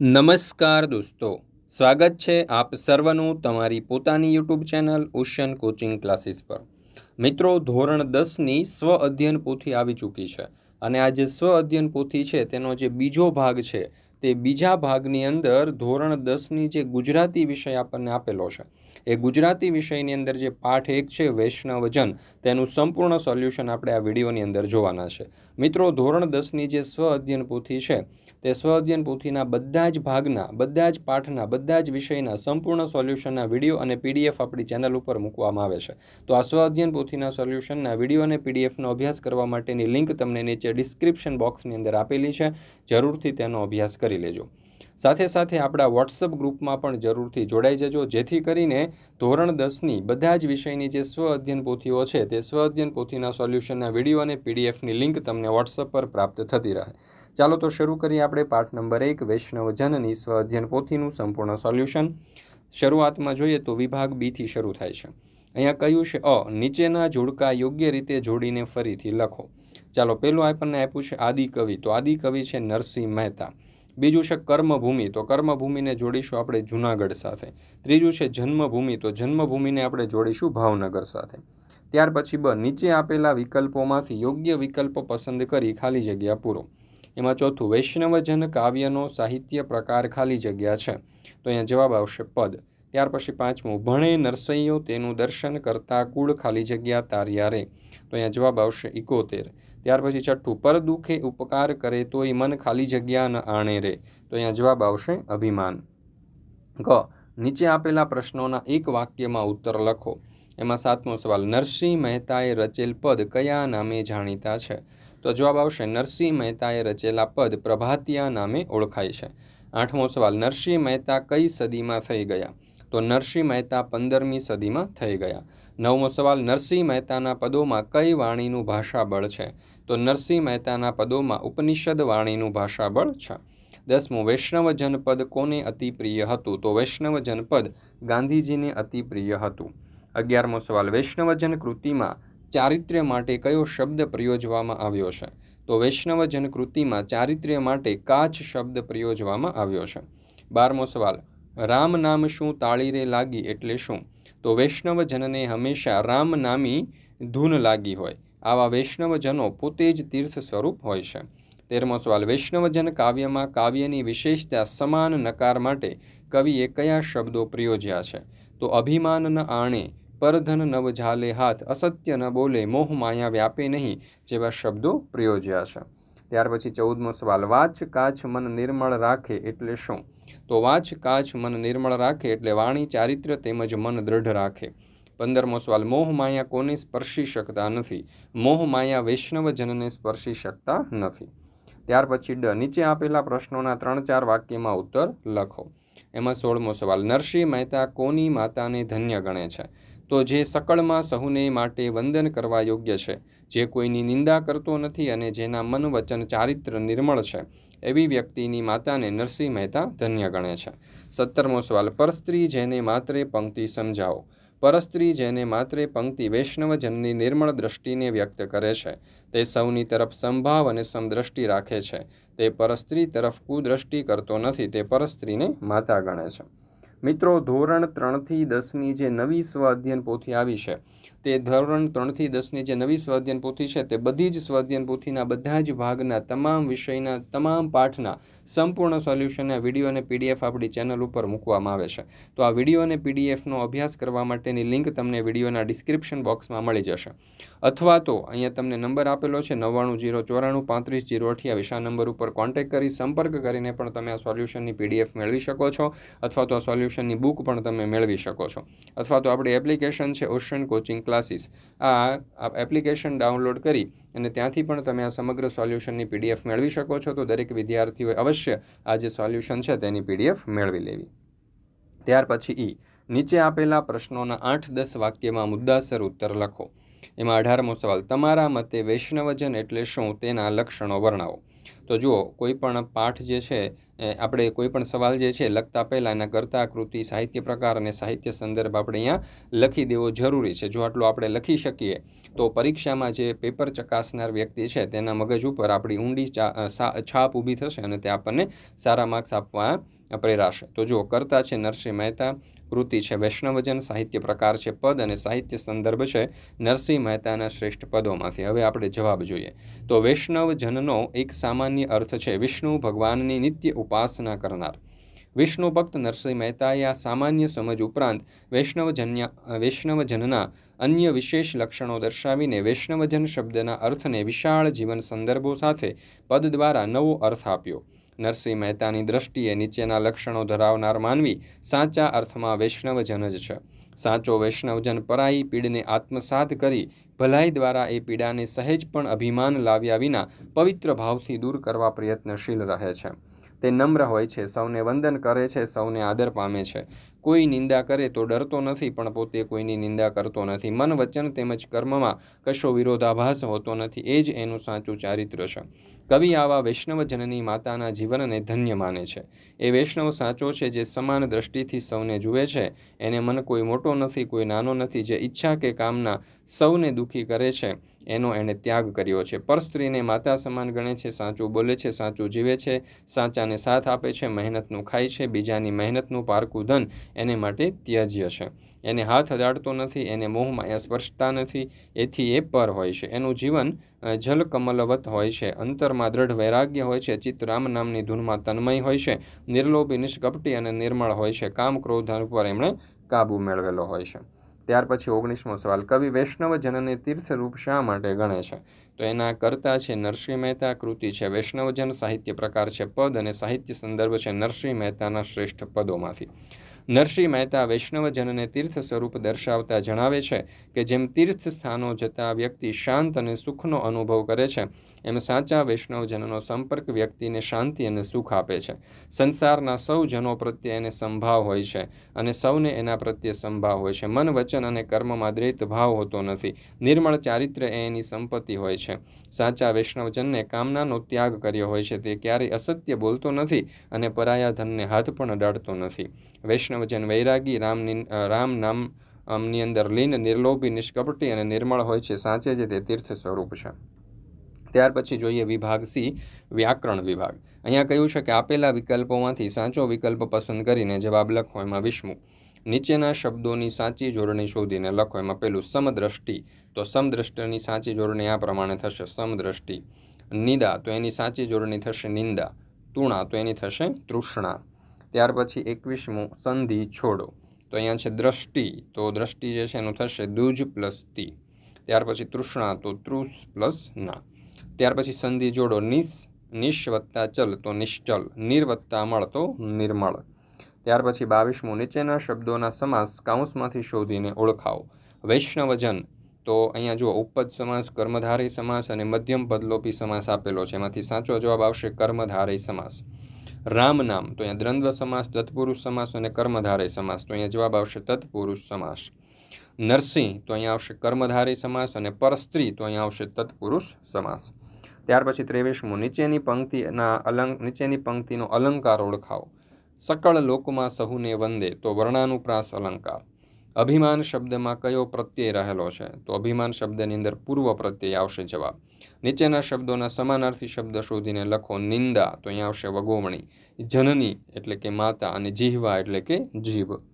નમસ્કાર દોસ્તો, સ્વાગત છે આપ સર્વનું તમારી પોતાની YouTube channel ocean coaching classes પર. મિત્રો, ધોરણ દસની સ્વ અધ્યયન પોથી આવી ચૂકી છે અને આ જે સ્વ અધ્યયન પોથી છે તેનો જે બીજો ભાગ છે તે બીજા ભાગની અંદર ધોરણ દસની જે ગુજરાતી વિષય આપણને આપેલો છે. એ ગુજરાતી વિષયની અંદર જે પાઠ એક છે, વૈષ્ણવજન, તેનું સંપૂર્ણ સોલ્યુશન આપણે આ વિડીયોની અંદર જોવાના છે. મિત્રો, ધોરણ દસની જે સ્વ અધ્યયન પોથી છે, તે સ્વ અધ્યયન પોથીના બધા જ ભાગના, બધા જ પાઠના, બધા જ વિષયના સંપૂર્ણ સોલ્યુશનના વીડિયો અને પીડીએફ આપણી ચેનલ ઉપર મૂકવામાં આવે છે. તો આ સ્વ અધ્યયન પોથીના સોલ્યુશનના વીડિયો અને પીડીએફનો અભ્યાસ કરવા માટેની લિંક તમને નીચે ડિસ્ક્રિપ્શન બોક્સની અંદર આપેલી છે. જરૂરથી તેનો અભ્યાસ કરી લેજો. સાથે સાથે આપણા વોટ્સઅપ ગ્રુપમાં પણ જરૂરથી જોડાઈ જજો. જેથી કરીને ધોરણ દસની બધા જ વિષયની જે સ્વ અધ્યયન પોથીઓ છે, તે સ્વ અધ્યયન પોથીના સોલ્યુશનના વીડિયો અને પીડીએફની લિંક તમને વોટ્સઅપ પર પ્રાપ્ત થતી રહે. ચાલો તો શરૂ કરીએ આપણે પાઠ નંબર એક વૈષ્ણવજનની સ્વ અધ્યયન પોથીનું સંપૂર્ણ સોલ્યુશન. શરૂઆતમાં જોઈએ તો વિભાગ બીથી શરૂ થાય છે. અહીંયા કહ્યું છે, અ, નીચેના જોડકા યોગ્ય રીતે જોડીને ફરીથી લખો. ચાલો પહેલું આપણને આપ્યું છે આદિકવિ. તો આદિકવિ છે નરસિંહ મહેતા. બીજું છે કર્મભૂમિ. તો કર્મભૂમિને જોડીશું આપણે જુનાગઢ સાથે. ત્રીજું છે જન્મભૂમિ. તો જન્મભૂમિને આપણે જોડીશું ભાવનગર સાથે. ત્યાર પછી બ, નીચે આપેલા વિકલ્પોમાંથી યોગ્ય વિકલ્પ પસંદ કરી ખાલી જગ્યા પૂરો. એમાં ચોથું, વૈષ્ણવજન કાવ્યનો સાહિત્ય પ્રકાર ખાલી જગ્યા છે. તો અહીંયા જવાબ આવશે પદ. ત્યાર પછી પાંચમું, ભણે નરસૈયો તેનું દર્શન કરતા કુળ ખાલી જગ્યા તાર્યા રે. તો અહીંયા જવાબ આવશે ઇકોતેર ત્યાર પછી છઠ્ઠું, પર દુઃખે ઉપકાર કરે તોય મન ખાલી જગ્યા ન આણે રે. તો અહીંયા જવાબ આવશે અભિમાન. ક નીચે આપેલા પ્રશ્નોના એક વાક્યમાં ઉત્તર લખો. એમાં સાતમો સવાલ, નરસિંહ મહેતાએ રચેલ પદ કયા નામે જાણીતા છે? તો જવાબ આવશે, નરસિંહ મહેતાએ રચેલા પદ પ્રભાતિયા નામે ઓળખાય છે. આઠમો સવાલ, નરસિંહ મહેતા કઈ સદીમાં થઈ ગયા? તો નરસિંહ મહેતા પંદરમી સદીમાં થઈ ગયા. નવમો સવાલ, નરસિંહ મહેતાના પદોમાં કઈ વાણીનું ભાષાબળ છે? તો નરસિંહ મહેતાના પદોમાં ઉપનિષદ વાણીનું ભાષાબળ છે. દસમું, વૈષ્ણવ જનપદ કોને અતિ પ્રિય હતું? તો વૈષ્ણવ જનપદ ગાંધીજીને અતિ પ્રિય હતું. અગિયારમો સવાલ વૈષ્ણવજન કૃતિમાં ચારિત્ર્ય માટે કયો શબ્દ પ્રયોજવામાં આવ્યો છે? તો વૈષ્ણવજન કૃતિમાં ચારિત્ર્ય માટે કાચ શબ્દ પ્રયોજવામાં આવ્યો છે. બારમો સવાલ, રામ નામ શું તાળીરે લાગી એટલે શું? તો વૈષ્ણવજનને હંમેશા રામ નામી ધૂન લાગી હોય. આવા વૈષ્ણવજનો પોતે જ તીર્થ સ્વરૂપ હોય છે. તેરમો સવાલ, વૈષ્ણવજન કાવ્યમાં કાવ્યની વિશેષતા સમાન નકાર માટે કવિએ કયા શબ્દો પ્રયોજ્યા છે? તો અભિમાન ન આણે, પરધન નવ ઝાલે હાથ, અસત્ય ન બોલે, મોહ માયા વ્યાપે નહીં જેવા શબ્દો પ્રયોજ્યા છે. ત્યાર પછી ચૌદમો સવાલ, વાચ કાચ મન નિર્મળ રાખે એટલે શું? તો વાચ કાચ મન નિર્મળ રાખે એટલે વાણી ચારિત્ર તેમજ મન દ્રઢ રાખે. પંદરમો સવાલ, મોહ માયા કોને સ્પર્શી શકતા નથી? મોહ માયા વૈષ્ણવજનને સ્પર્શી શકતા નથી. ત્યાર પછી ડ, નીચે આપેલા પ્રશ્નોના ત્રણ ચાર વાક્યમાં ઉત્તર લખો. એમાં સોળમો સવાલ, નરસિંહ મહેતા કોની માતાને ધન્ય ગણે છે? તો જે સકળમાં સહુને માટે વંદન કરવા યોગ્ય છે, જે કોઈની નિંદા કરતો નથી અને જેના મન વચન ચારિત્ર નિર્મળ છે, એવી વ્યક્તિની માતાને નરસિંહ મહેતા ધન્ય ગણે છે. સત્તરમો સવાલ, પર સ્ત્રી જેને માત્રે પંક્તિ સમજાવો. પરસ્ત્રી જેને માત્ર પંક્તિ વૈષ્ણવજનની નિર્મળ દ્રષ્ટિને વ્યક્ત કરે છે, તે સૌની તરફ સંભાવ અને સમદ્રષ્ટિ રાખે છે. તે પરસ્ત્રી તરફ કુદ્રષ્ટિ કરતો નથી, તે પરસ્ત્રીને માતા ગણે છે. મિત્રો, ધોરણ ત્રણથી દસની જે નવી સ્વ અધ્યયન પોથી આવી છે તે ધોરણ ત્રણથી દસની જે નવી સ્વાધ્યાન પોથી છે તે બધી જ સ્વાધ્યાન પોથીના બધા જ ભાગના તમામ વિષયના, તમામ પાઠના સંપૂર્ણ સોલ્યુશનના વીડિયો અને પીડીએફ આપણી ચેનલ ઉપર મૂકવામાં આવે છે. તો આ વીડિયો અને પીડીએફનો અભ્યાસ કરવા માટેની લિંક તમને વિડીયોના ડિસ્ક્રિપ્શન બોક્સમાં મળી જશે. અથવા તો અહીંયા તમને નંબર આપેલો છે નવ્વાણું જીરો ચોરાણું પાંત્રીસ જીરો અઠ્યાવીસ. આ નંબર ઉપર કોન્ટેક્ટ કરી સંપર્ક કરીને પણ તમે આ સોલ્યુશનની પીડીએફ મેળવી શકો છો અથવા તો આ સોલ્યુશનની બુક પણ તમે મેળવી શકો છો. અથવા તો આપણી એપ્લિકેશન છે ઓશન કોચિંગ ક્લાસીસ. આ એપ્લિકેશન ડાઉનલોડ કરી અને ત્યાંથી પણ તમે આ સમગ્ર સોલ્યુશનની પીડીએફ મેળવી શકો છો. તો દરેક વિદ્યાર્થીઓએ અવશ્ય આ જે સોલ્યુશન છે તેની પીડીએફ મેળવી લેવી. ત્યાર પછી ઈ. નીચે આપેલા પ્રશ્નોના આઠ દસ વાક્યમાં મુદ્દાસર ઉત્તર લખો. એમાં અઢારમો સવાલ, તમારા મતે વૈષ્ણવજન એટલે શું? તેના લક્ષણો વર્ણવો. તો જુઓ, કોઈ પણ પાઠ જે છે આપણે કોઈ પણ સવાલ જે છે, લખતા પહેલાં એના કરતા કૃતિ, સાહિત્ય પ્રકાર અને સાહિત્ય સંદર્ભ આપણે અહીંયા લખી દેવો જરૂરી છે. જો આટલું આપણે લખી શકીએ, તો પરીક્ષામાં જે પેપર ચકાસનાર વ્યક્તિ છે, તેના મગજ ઉપર આપણી ઊંડી છાપ ઊભી થશે અને તે આપણને સારા માર્ક્સ આપવા પ્રેરાશે તો જુઓ, કરતા છે, નરસિંહ મહેતા, કૃતિ છે, વૈષ્ણવજન, સાહિત્ય પ્રકાર છે, પદ અને સાહિત્ય સંદર્ભ છે નરસિંહ મહેતાના શ્રેષ્ઠ પદોમાંથી. હવે આપણે જવાબ જોઈએ. તો વૈષ્ણવજનનો એક સામાન્ય અર્થ છે વિષ્ણુ ભગવાનની નિત્ય ઉપાસના કરનાર. વિષ્ણુ ભક્ત નરસિંહ મહેતાએ આ સામાન્ય સમજ ઉપરાંત વૈષ્ણવજન્ય, વૈષ્ણવજનના અન્ય વિશેષ લક્ષણો દર્શાવીને વૈષ્ણવજન શબ્દના અર્થને વિશાળ જીવન સંદર્ભો સાથે પદ દ્વારા નવો અર્થ આપ્યો. નરસિંહ મહેતાની દ્રષ્ટિએ નીચેના લક્ષણો ધરાવનાર માનવી સાચા અર્થમાં વૈષ્ણવજન જ છે. સાચો વૈષ્ણવજન પરાઈ પીડને આત્મસાત કરી ભલાઈ દ્વારા એ પીડાને સહેજ પણ અભિમાન લાવ્યા વિના પવિત્ર ભાવથી દૂર કરવા પ્રયત્નશીલ રહે છે. તે નમ્ર હોય છે, સૌને વંદન કરે છે, સૌને આદર પામે છે. કોઈ નિંદા કરે તો ડરતો નથી, પણ પોતે કોઈની નિંદા કરતો નથી. મન વચન તેમજ કર્મમાં કશો વિરોધાભાસ હોતો નથી, એ જ એનું સાચું ચારિત્ર છે. કવિ આવા વૈષ્ણવજનની માતાના જીવનને ધન્ય માને છે. એ વૈષ્ણવ સાચો છે જે સમાન દ્રષ્ટિથી સૌને જુએ છે. એને મન કોઈ મોટો નથી, કોઈ નાનો નથી, જે ઈચ્છા કે કામના સૌને દુઃખી કરે છે, એનો એણે ત્યાગ કર્યો છે. પરસ્ત્રીને માતા સમાન ગણે છે, સાચું બોલે છે, સાચું જીવે છે, સાચાને સાથ આપે છે, મહેનતનું ખાય છે, બીજાની મહેનતનું પારકું ધન એને માટે ત્યજ્ય છે. એને હાથ અડાડતો નથી, એને મોહમાયા સ્પર્શતા નથી, એથી એ પર હોય છે. એનું જીવન જલકમલવત હોય છે. અંતરમાં દ્રઢ વૈરાગ્ય હોય છે. ચિત્ત રામ નામની ધૂનમાં તન્મય હોય છે. નિર્લોભી, નિષ્કપટી અને નિર્મળ હોય છે. કામ, ક્રોધ ઉપર એમણે કાબુ મેળવેલો હોય છે. ત્યાર પછી ઓગણીસમો સવાલ, કવિ વૈષ્ણવજનને તીર્થરૂપ શા માટે ગણે છે? તો એના કર્તા છે નરસિંહ મહેતા કૃતિ છે. વૈષ્ણવજન સાહિત્ય પ્રકાર છે પદ અને સાહિત્ય સંદર્ભ છે નરસિંહ મહેતાના શ્રેષ્ઠ પદોમાંથી. નરસિંહ મહેતા વૈષ્ણવજનને તીર્થ સ્વરૂપ દર્શાવતા જણાવે છે કે જેમ તીર્થ સ્થાનો જતા વ્યક્તિ શાંત અને સુખનો અનુભવ કરે છે એમ સાચા વૈષ્ણવજનનો સંપર્ક વ્યક્તિને શાંતિ અને સુખ આપે છે. સંસારના સૌ જનો પ્રત્યે એને સંભાવ હોય છે અને સૌને એના પ્રત્યે સંભાવ હોય છે. મન, વચન અને કર્મમાં દ્વૈત ભાવ હોતો નથી. નિર્મળ ચારિત્ર્ય એ એની સંપત્તિ હોય છે. સાચા વૈષ્ણવજનને કામનાનો ત્યાગ કર્યો હોય છે તે ક્યારેય અસત્ય બોલતો નથી અને પરાયા ધનને હાથ પણ અડાડતો નથી. વૈષ્ણવજન વૈરાગી રામની, રામ નામ અમની અંદર લીન, નિર્લોભી, નિષ્કપટી અને નિર્મળ હોય છે. સાચે જ તે તીર્થ સ્વરૂપ છે. ત્યાર પછી જોઈએ વિભાગ સી, વ્યાકરણ વિભાગ. અહીંયા કહ્યું છે કે આપેલા વિકલ્પોમાંથી સાચો વિકલ્પ પસંદ કરીને જવાબ લખો એમાં વિષ્ણુ નીચેના શબ્દોની સાચી જોડણી શોધીને લખો એમાં પેલું સમદ્રષ્ટિ. તો સમદ્રષ્ટિની સાચી જોડણી આ પ્રમાણે થશે સમદ્રષ્ટિ. નિદા, તો એની સાચી જોડણી થશે નિંદા. તુણા, તો એની થશે તૃષ્ણા. ત્યાર પછી એકવીસમું સંધિ, છોડો. તો અહીંયા છે દ્રષ્ટિ. તો દ્રષ્ટિ જે છે એનું થશે દુજ પ્લસ તી. ત્યાર પછી તૃષ્ણા, તો તૃષ પ્લસ ના. ત્યાર પછી સંધિ જોડો નિસ નિશ વત્તા ચલ તો નિશ્ચલ નિર વત્તા મળ તો નિર્મળ. ત્યાર પછી બાવીસમું નીચેના શબ્દોના સમાસ કાઉન્સમાંથી શોધીને ઓળખાવો. વૈષ્ણવજન તો અહીંયા જુઓ, ઉપજ સમાસ કર્મધારય સમાસ અને મધ્યમ પદલોપી સમાસ આપેલો છે. એમાંથી સાચો જવાબ આવશે કર્મધારય સમાસ. રામ નામ તો અહીંયા દ્વંદ્વ સમાસ, તત્પુરુષ સમાસ અને કર્મધારય સમાસ તો અહીંયા જવાબ આવશે તત્પુરુષ સમાસ. નરસિંહ તો અહીંયા આવશે કર્મધારી સમાસ અને પરસ્ત્રી તો અહીંયા આવશે તત્પુરુષ સમાસ. ત્યાર પછી ત્રેવીસમું નીચેની પંક્તિના અલંક નીચેની પંક્તિનો અલંકાર ઓળખાવો. સકળ લોકમાં સહુને વંદે, તો વર્ણાનુપ્રાસ અલંકાર. અભિમાન શબ્દમાં કયો પ્રત્યય રહેલો છે? તો અભિમાન શબ્દની અંદર પૂર્વ પ્રત્યય આવશે જવાબ. નીચેના શબ્દોના સમાનાર્થી શબ્દ શોધીને લખો નિંદા, તો અહીંયા આવશે વગોવણી. જનની, એટલે કે માતા, અને જીહવા, એટલે કે જીભ.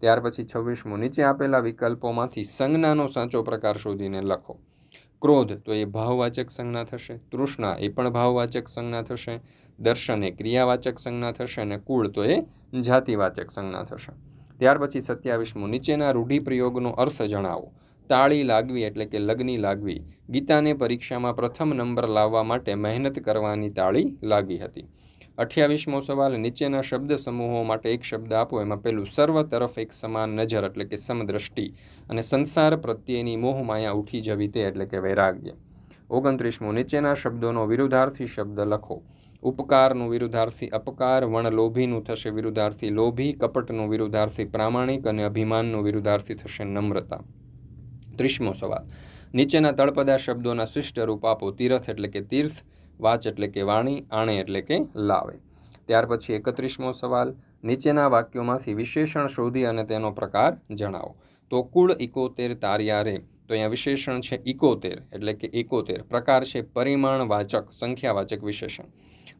ત્યાર પછી છવ્વીસમું. નીચે આપેલા વિકલ્પોમાંથી સંજ્ઞાનો સાચો પ્રકાર શોધીને લખો. ક્રોધ, તો એ ભાવવાચક સંજ્ઞા થશે. તૃષ્ણા, એ પણ ભાવવાચક સંજ્ઞા થશે. દર્શન, એ ક્રિયાવાચક સંજ્ઞા થશે. અને કુળ, તો એ જાતિવાચક સંજ્ઞા થશે. ત્યાર પછી સત્યાવીસમું. નીચેના રૂઢિપ્રયોગનો અર્થ જણાવો. તાળી લાગવી એટલે કે લગ્ની લાગવી. ગીતાને પરીક્ષામાં પ્રથમ નંબર લાવવા માટે મહેનત કરવાની તાળી લાગી હતી. અઠ્યાવીસમો સવાલ, નીચેના શબ્દ સમૂહો માટે એક શબ્દ આપો. એમાં પેલું સર્વ તરફ એક સમાન નજર, એટલે કે સમદ્રષ્ટિ, અને સંસાર પ્રત્યેની મોહમાયા ઉઠી જવી તે, એટલે કે વૈરાગ્ય. ઓગણત્રીસમો, નીચેના શબ્દોનો વિરુદ્ધાર્થી શબ્દ લખો. ઉપકારનું વિરુદ્ધાર્થી અપકાર, વણલોભીનું થશે વિરુદ્ધાર્થી લોભી, કપટનું વિરુદ્ધાર્થી પ્રામાણિક, અને અભિમાનનું વિરુદ્ધાર્થી થશે નમ્રતા. ત્રીસમો સવાલ, નીચેના તળપદા શબ્દોના શિષ્ટ રૂપ આપો. તીરથ, એટલે કે તીર્થ વાચ એટલે કે વાણી, આણે એટલે કે લાવે. ત્યાર પછી એકત્રીસમો સવાલ, નીચેના વાક્યોમાંથી વિશેષણ શોધી અને તેનો પ્રકાર જણાવો. તો કુળ ઇકોતેર તાર્યા રે. તો અહીંયા વિશેષણ છે ઇકોતેર, એટલે કે એકોતેર. પ્રકાર છે પરિમાણવાચક સંખ્યાવાચક વિશેષણ.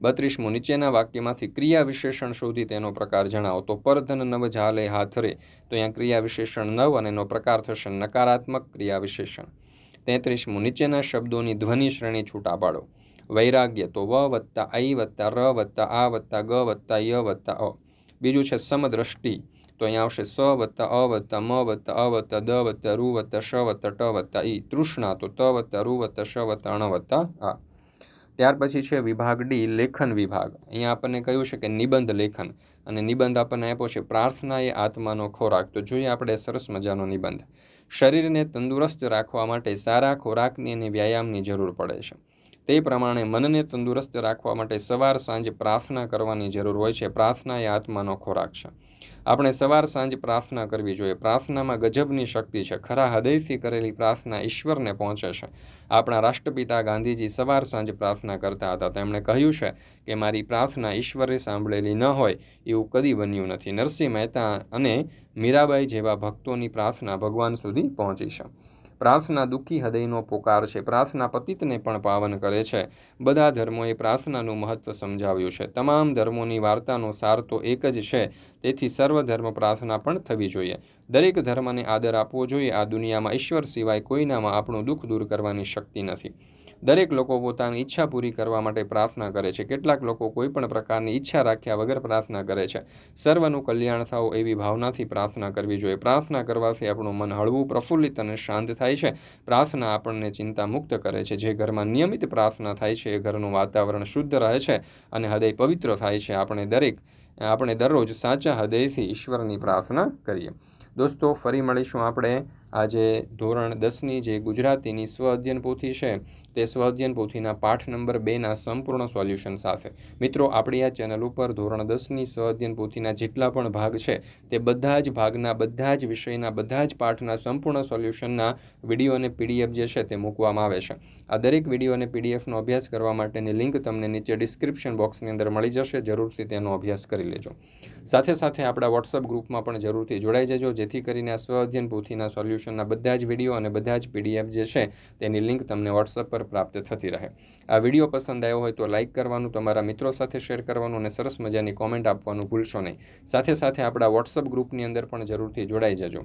બત્રીસમું, નીચેના વાક્યમાંથી ક્રિયા વિશેષણ શોધી તેનો પ્રકાર જણાવો. તો પરધન નવ ઝાલે હાથ રે. તો અહીંયા ક્રિયા વિશેષણ નવ અને એનો પ્રકાર થશે નકારાત્મક ક્રિયા વિશેષણ. તેત્રીસમું, નીચેના શબ્દોની ધ્વનિ શ્રેણી છૂટા પાડો. વૈરાગ્ય તો વ વત્તા આઈ વત્તા ર વત્તા આ વત્તા ગ વત્તા ય વત્તા અ. બીજું છે સમદ્રષ્ટિ. તો અહીંયા આવશે સ વત્તા અ વત્તા મ વત્તા અ વત્તા દ વત્તા રૂ વત્તા શ વત્તા ટ વત્તા ઈ. તૃષ્ણા તો ત વત્તા રૂ વત્તા શ વત્તા અણ વત્તા આ. ત્યાર પછી છે વિભાગ ડી, લેખન વિભાગ. અહીંયા આપણને કહ્યું છે કે નિબંધ લેખન. અને નિબંધ આપણને આપ્યો છે પ્રાર્થના એ આત્માનો ખોરાક. તો જોઈએ આપણે સરસ મજાનો નિબંધ. શરીરને તંદુરસ્ત રાખવા માટે સારા ખોરાકની અને વ્યાયામની જરૂર પડે છે. તે પ્રમાણે મનને તંદુરસ્ત રાખવા માટે સવાર સાંજ પ્રાર્થના કરવાની જરૂર હોય છે. પ્રાર્થના એ આત્માનો ખોરાક છે. આપણે સવાર સાંજ પ્રાર્થના કરવી જોઈએ. પ્રાર્થનામાં ગજબની શક્તિ છે. ખરા હૃદયથી કરેલી પ્રાર્થના ઈશ્વરને પહોંચે છે. આપણા રાષ્ટ્રપિતા ગાંધીજી સવાર સાંજ પ્રાર્થના કરતા હતા. તેમણે કહ્યું છે કે મારી પ્રાર્થના ઈશ્વરે સાંભળેલી ન હોય એવું કદી બન્યું નથી. નરસિંહ મહેતા અને મીરાબાઈ જેવા ભક્તોની પ્રાર્થના ભગવાન સુધી પહોંચી છે. પ્રાર્થના દુઃખી હૃદયનો પોકાર છે. પ્રાર્થના પતિતને પણ પાવન કરે છે. બધા ધર્મોએ પ્રાર્થનાનું મહત્ત્વ સમજાવ્યું છે. તમામ ધર્મોની વાર્તાનો સાર તો એક જ છે. તેથી સર્વ ધર્મ પ્રાર્થના પણ થવી જોઈએ. દરેક ધર્મને આદર આપવો જોઈએ. આ દુનિયામાં ઈશ્વર સિવાય કોઈનામાં આપણું દુઃખ દૂર કરવાની શક્તિ નથી. દરેક લોકો પોતાની ઈચ્છા પૂરી કરવા માટે પ્રાર્થના કરે છે. કેટલાક લોકો કોઈ પણ પ્રકારની ઈચ્છા રાખ્યા વગર પ્રાર્થના કરે છે. સર્વનું કલ્યાણ થાવ એવી ભાવનાથી પ્રાર્થના કરવી જોઈએ. પ્રાર્થના કરવાથી આપણું મન હળવું, પ્રફુલ્લિત અને શાંત થાય છે. પ્રાર્થના આપણને ચિંતા મુક્ત કરે છે. જે ઘરમાં નિયમિત પ્રાર્થના થાય છે, એ ઘરનું વાતાવરણ શુદ્ધ રહે છે અને હૃદય પવિત્ર થાય છે. આપણે દરેક, આપણે દરરોજ સાચા હૃદયથી ઈશ્વરની પ્રાર્થના કરીએ. દોસ્તો, ફરી મળીશું આપણે આજે ધોરણ દસની જે ગુજરાતીની સ્વ અધ્યયન પોથી છે, તે સ્વ અધ્યયન પોથીના પાઠ નંબર બેના સંપૂર્ણ સોલ્યુશન સાથે. મિત્રો, આપણી આ ચેનલ ઉપર ધોરણ દસની સ્વ અધ્યયન પોથીના જેટલા પણ ભાગ છે, તે બધા જ ભાગના, બધા જ વિષયના, બધા જ પાઠના સંપૂર્ણ સોલ્યુશનના વીડિયો અને પીડીએફ જે છે તે મૂકવામાં આવે છે. આ દરેક વીડિયો અને પીડીએફનો અભ્યાસ કરવા માટેની લિંક તમને નીચે ડિસ્ક્રિપ્શન બોક્સની અંદર મળી જશે, જરૂરથી તેનો અભ્યાસ કરી લેજો. સાથે સાથે આપણા વોટ્સઅપ ગ્રુપમાં પણ જરૂરથી જોડાઈ જજો, જેથી કરીને આ સ્વ અધ્યયન પોથીના સોલ્યુશન સોલ્યુશનના બધા જ વીડિયો અને બધા જ પીડીએફ જે છે, તેની લિંક તમને વોટ્સઅપ પર પ્રાપ્ત થતી રહે. આ વીડિયો પસંદ આવ્યો હોય તો લાઇક કરવાનું, તમારા મિત્રો સાથે શેર કરવાનું અને સરસ મજાની કોમેન્ટ આપવાનું ભૂલશો નહીં. સાથે સાથે આપણા વોટ્સઅપ ગ્રુપની અંદર પણ જરૂરથી જોડાઈ જજો.